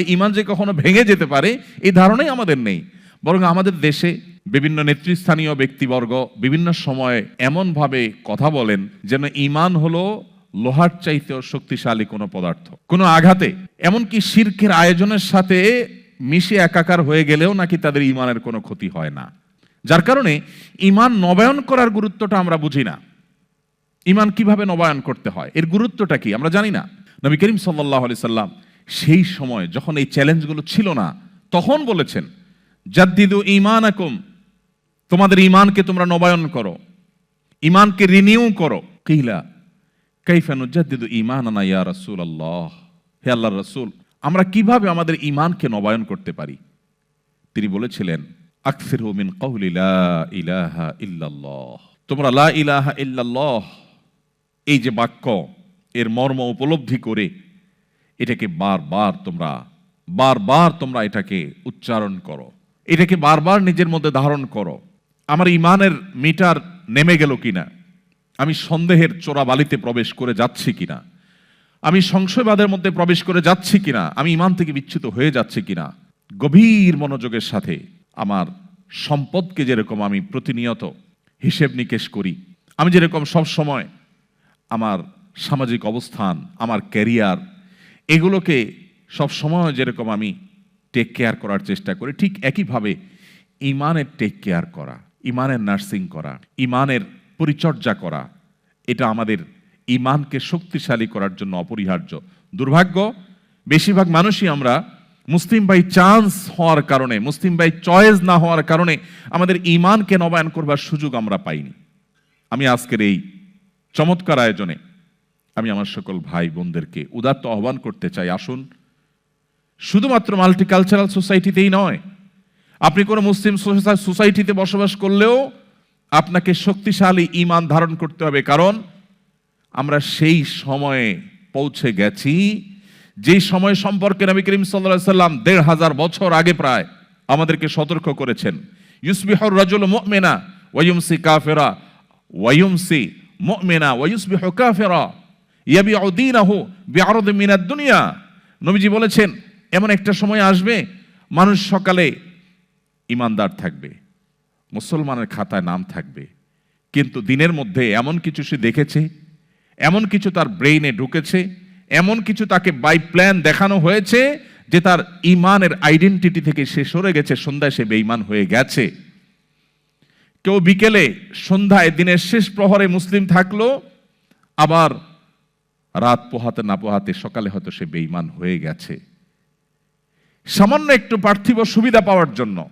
ইমান যে কখনো ভেঙে যেতে পারে, এই ধারণাই আমাদের নেই। বরং আমাদের দেশে বিভিন্ন নেতৃস্থানীয় ব্যক্তিবর্গ বিভিন্ন সময়ে এমনভাবে কথা বলেন যেন ইমান হলো লোহার চাইতেও শক্তিশালী কোনো পদার্থ। কোনো আঘাতে, এমনকি শির্কের আয়োজনের সাথে মিশে একাকার হয়ে গেলেও নাকি তাদের ইমানের কোনো ক্ষতি হয় না। যার কারণে ইমান নবায়ন করার গুরুত্বটা আমরা বুঝি না। ইমান কীভাবে নবায়ন করতে হয়, এর গুরুত্বটা কি আমরা জানি না। নবী করিম সাল্লাহ আলি সাল্লাম সেই সময় যখন এই চ্যালেঞ্জগুলো ছিল না, তখন বলেছেন, জাদ্দিদু ইমান আকুম তোমাদের ইমানকে তোমরা নবায়ন করো ইমানকে রিনিউ করো। কিলা কাইফানু জাদ্দিদু ইমান আনা ইয়া রাসূল আল্লাহ হে আল্লাহ রসুল, আমরা কীভাবে আমাদের ইমানকে নবায়ন করতে পারি? তিনি বলেছিলেন আকফির মিন কওলি লা ইলাহা ইল্লাল্লাহ। তোমরা লা ইলাহা ইল্লাল্লাহ, এই যে বাক্য, এর মর্ম উপলব্ধি করে এটাকে বারবার তোমরা বারবার তোমরা এটাকে উচ্চারণ করো। এটাকে বারবার নিজের মধ্যে ধারণ করো। আমার ইমানের মিটার নেমে গেল কিনা? আমি সন্দেহের চোরা বালিতে প্রবেশ করে যাচ্ছি কিনা? আমি সংশয়বাদের মধ্যে প্রবেশ করে যাচ্ছি কিনা? আমি ইমান থেকে বিচ্যুত হয়ে যাচ্ছি কিনা? গভীর মনোযোগের সাথে আমার সম্পদকে যেরকম আমি প্রতিনিয়ত হিসেব নিকেশ করি, আমি যেরকম সব সময় আমার সামাজিক অবস্থান, আমার ক্যারিয়ার এগুলোকে সব সময় যেরকম আমি টেক কেয়ার করার চেষ্টা করি, ঠিক একইভাবে ইমানের টেক কেয়ার করা, ইমানের নার্সিং করা, ইমানের পরিচর্যা করা, এটা আমাদের ইমানকে শক্তিশালী করার জন্য অপরিহার্য। দুর্ভাগ্য, বেশিরভাগ মানুষই আমরা মুসলিম বাই চান্স হওয়ার কারণে, মুসলিম বাই চয়েস না হওয়ার কারণে আমাদের ইমানকে নবায়ন করবার সুযোগ আমরা পাইনি। আমি আজকের এই চমৎকার আয়োজনে আমি আমার সকল ভাই বোনদেরকে উদাত্ত আহ্বান করতে চাই, আসুন। শুধুমাত্র মাল্টিকালচারাল সোসাইটিতেই নয়, আপনি কোনো মুসলিম সোসাইটিতে বসবাস করলেও আপনাকে শক্তিশালী ইমান ধারণ করতে হবে, কারণ আমরা সেই সময়ে পৌঁছে গেছি, যেই সময় সম্পর্কে নবী করিম সাল্লাহ সাল্লাম দেড় হাজার বছর আগে প্রায় আমাদেরকে সতর্ক করেছেন। ইউসবিহর রাজুল মুমিনা ওয়ায়ুমসি কাফেরা ওয়ায়ুমসি মুমিনা ওয়ায়ুসবিহ কাফেরা। ইয়াবিউ দীনাহু বিআরদ মিনাদ দুনিয়া। নবীজি বলেছেন, এমন একটা সময় আসবে, মানুষ সকালে ইমানদার থাকবে, মুসলমানের খাতায় নাম থাকবে, কিন্তু দিনের মধ্যে এমন কিছু সে দেখেছে, এমন কিছু তার ব্রেইনে ঢুকেছে, এমন কিছু তাকে বাই প্ল্যান দেখানো হয়েছে যে তার ইমানের আইডেন্টিটি থেকে সে সরে গেছে, সন্ধ্যায় সে বেঈমান হয়ে গেছে। কেউ বিকেলে সন্ধ্যায় দিনের শেষ প্রহরে মুসলিম থাকল, আবার রাত পোহাতে না পোহাতে সকালে হয়তো সে বেইমান হয়ে গেছে। সামান্য একটু পার্থিব সুবিধা পাওয়ার জন্য,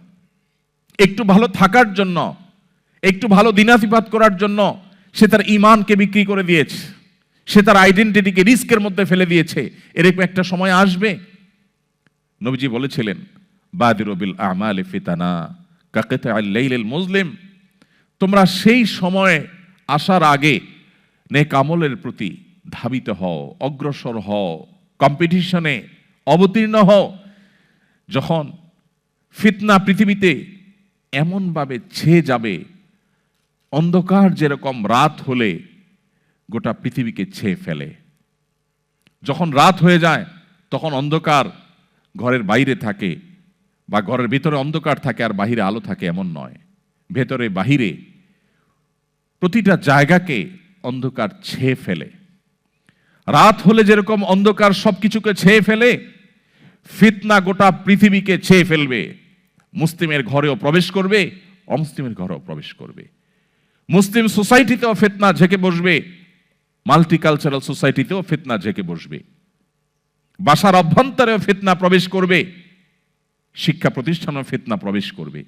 একটু ভালো থাকার জন্য, একটু ভালো দিনাতিপাত করার জন্য সে তার ইমানকে বিক্রি করে দিয়েছে। সে তার আইডেন্টিটিকে রিস্কের মধ্যে ফেলে দিয়েছে। এরকম একটা সময় আসবে। নবীজি বলেছিলেন বাদিরবিল আমাল ফিতানা কাকেতে আল্লাইল মুসলিম। তোমরা সেই সময় আসার আগে নেক আমলের প্রতি ধাবিত হও, অগ্রসর হও কম্পিটিশনে অবতীর্ণ হও। যখন ফিতনা পৃথিবীতে এমনভাবে ছেয়ে যাবে, অন্ধকার যেরকম রাত হলে গোটা পৃথিবীকে ছেয়ে ফেলে। যখন রাত হয়ে যায়, তখন অন্ধকার ঘরের বাইরে থাকে বা ঘরের ভিতরে অন্ধকার থাকে আর বাহিরে আলো থাকে এমন নয়। ভেতরে বাহিরে প্রতিটা জায়গাকে অন্ধকার ছেয়ে ফেলে। রাত হলে যেরকম অন্ধকার সবকিছুকে ছেয়ে ফেলে, ফিতনা গোটা পৃথিবীকে ছেয়ে ফেলবে। মুসলিমের ঘরেও প্রবেশ করবে, অমুসলিমের ঘরেও প্রবেশ করবে। মুসলিম সোসাইটিতেও ফিতনা ঝেঁকে বসবে, মাল্টিকালচারাল সোসাইটিতেও ফিতনা ঝেঁকে বসবে। বাসার অভ্যন্তরেও ফিতনা প্রবেশ করবে, শিক্ষা প্রতিষ্ঠানেও ফিতনা প্রবেশ করবে।